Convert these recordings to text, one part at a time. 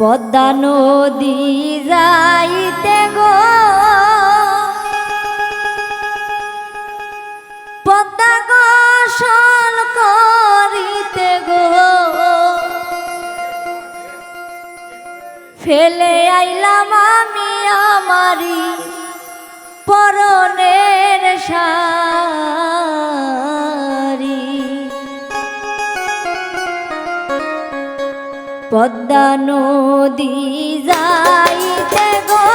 পদ্মা নদী যাইতে গো। পদ্মা গোসল করিতে গো। ফেলে আইলাম আমি আমারি পরনের শাড়ি পদ্মা নদী যাইতে গো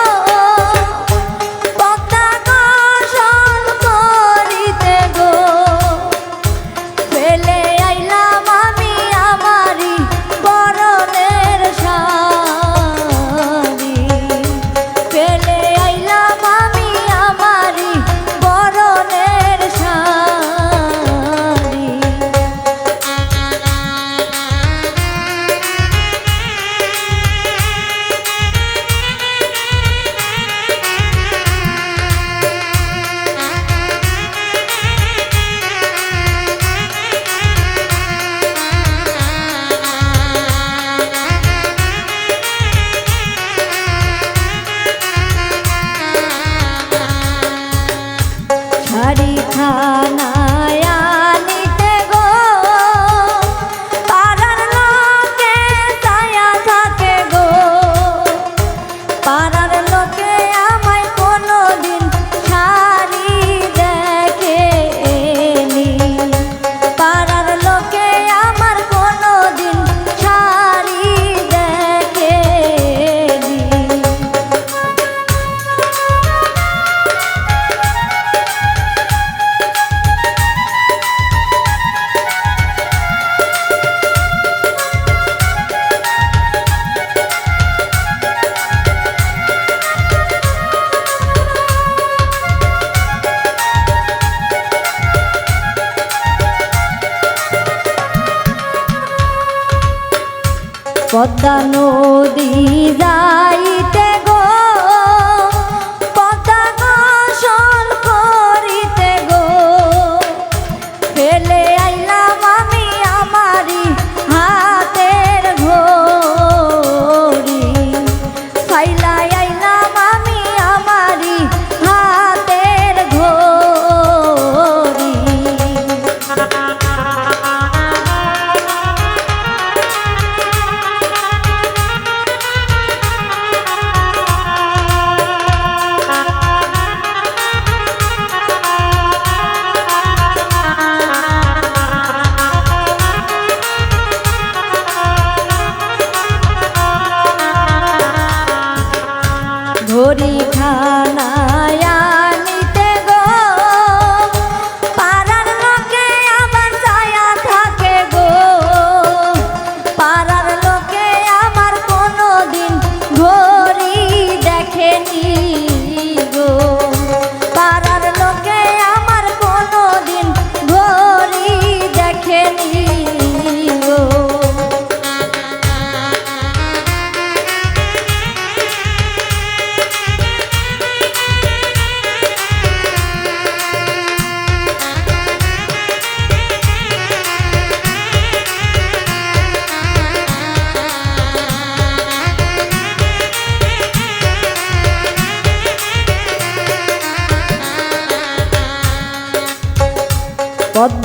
শাড়ি পদ্মা নদী যাইতে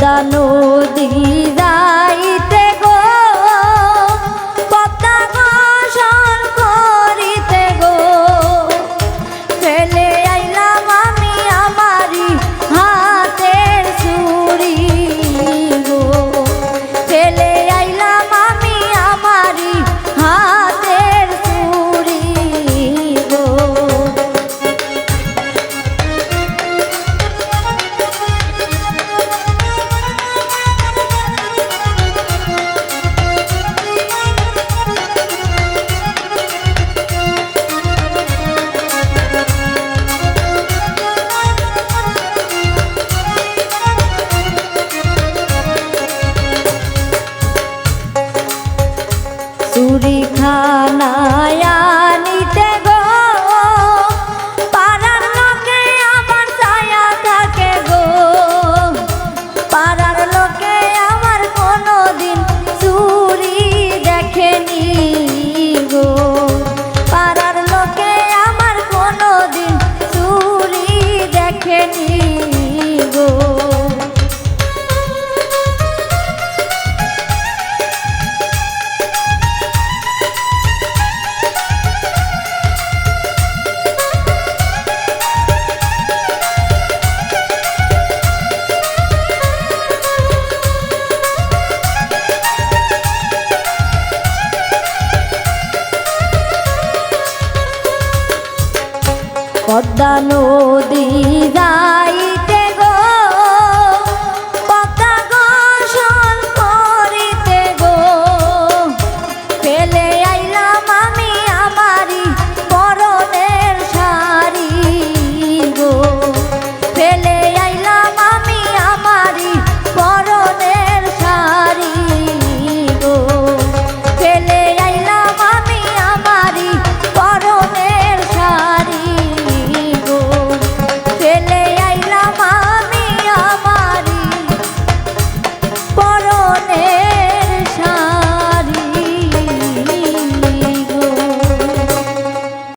পদ্মা নদী চুরি খানায় নিতে গো। পাড়ার লোকে আমার ছায়া থাকে গো। লোকে আমার কোনো দিন চুরি দেখেনি গো। পাড়ার লোকে আমার কোনো দিন চুরি দেখেনি গো। পদ্মা নদী যাই।